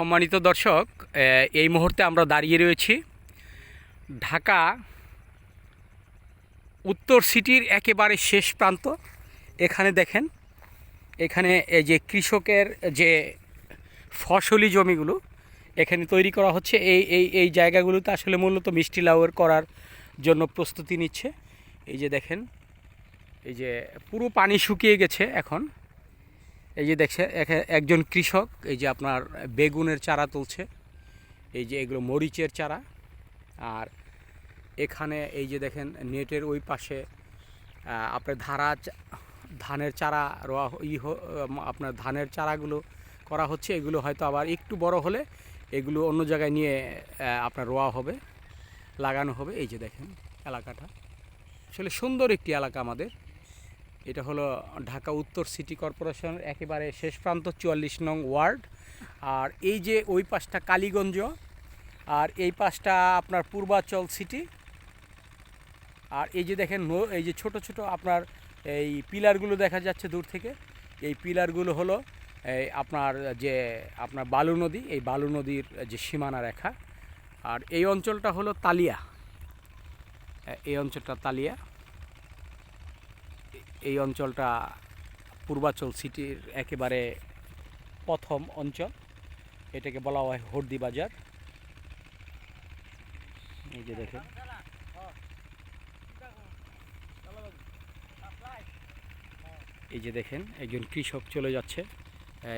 সম্মানিত দর্শক এই মুহূর্তে আমরা দাঁড়িয়ে রয়েছি ঢাকা উত্তর সিটির একেবারে শেষ প্রান্ত। এখানে দেখেন, এখানে এই যে কৃষকের যে ফসলি জমিগুলো, এখানে তৈরি করা হচ্ছে। এই এই এই জায়গাগুলোতে আসলে মূলত মিষ্টি লাউয়ের করার জন্য প্রস্তুতি নিচ্ছে। এই যে দেখেন, এই যে পুরো পানি শুকিয়ে গেছে এখন। এই যে দেখছে একজন কৃষক, এই যে আপনার বেগুনের চারা তুলছে, এই যে এগুলো মরিচের চারা, আর এখানে এই যে দেখেন নেটের ওই পাশে আপনার ধারা ধানের চারা রোয়া ই আপনার ধানের চারাগুলো করা হচ্ছে, এগুলো হয়তো আবার একটু বড় হলে এগুলো অন্য জায়গায় নিয়ে আপনার রোয়া হবে, লাগানো হবে। এই যে দেখেন এলাকাটা। আসলে সুন্দর একটি এলাকা আমাদের। এটা হলো ঢাকা উত্তর সিটি কর্পোরেশনের একেবারে শেষ প্রান্ত, চুয়াল্লিশ নং ওয়ার্ড। আর এই যে ওই পাশটা কালীগঞ্জ, আর এই পাশটা আপনার পূর্বাচল সিটি। আর এই যে দেখেন এই যে ছোট ছোট আপনার এই পিলারগুলো দেখা যাচ্ছে দূর থেকে। এই পিলারগুলো হলো এই আপনার যে আপনার বালু নদী, এই বালু নদীর যে সীমানা রেখা। আর এই অঞ্চলটা হলো তালিয়া। এই অঞ্চলটা তালিয়া। এই অঞ্চলটা পূর্বাচল সিটির একেবারে প্রথম অঞ্চল। এটাকে বলা হয় হর্দি বাজার। এই যে দেখেন। এই যে দেখেন, একজন কৃষক চলে যাচ্ছে।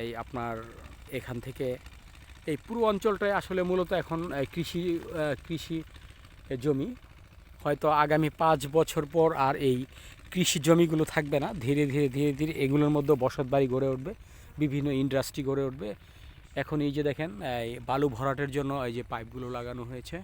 এই আপনার এখান থেকে। এই পুরো অঞ্চলটাই আসলে মূলত এখন কৃষি কৃষি জমি। হয়তো আগামী পাঁচ বছর পর আর এই কৃষি জমিগুলো থাকবে না। ধীরে ধীরে ধীরে ধীরে এগুলোর মধ্যে বসত বাড়ি গড়ে উঠবে, বিভিন্ন ইন্ডাস্ট্রি গড়ে উঠবে। এখন এই যে দেখেন, এই বালু ভরাটের জন্য এই যে পাইপগুলো লাগানো হয়েছে।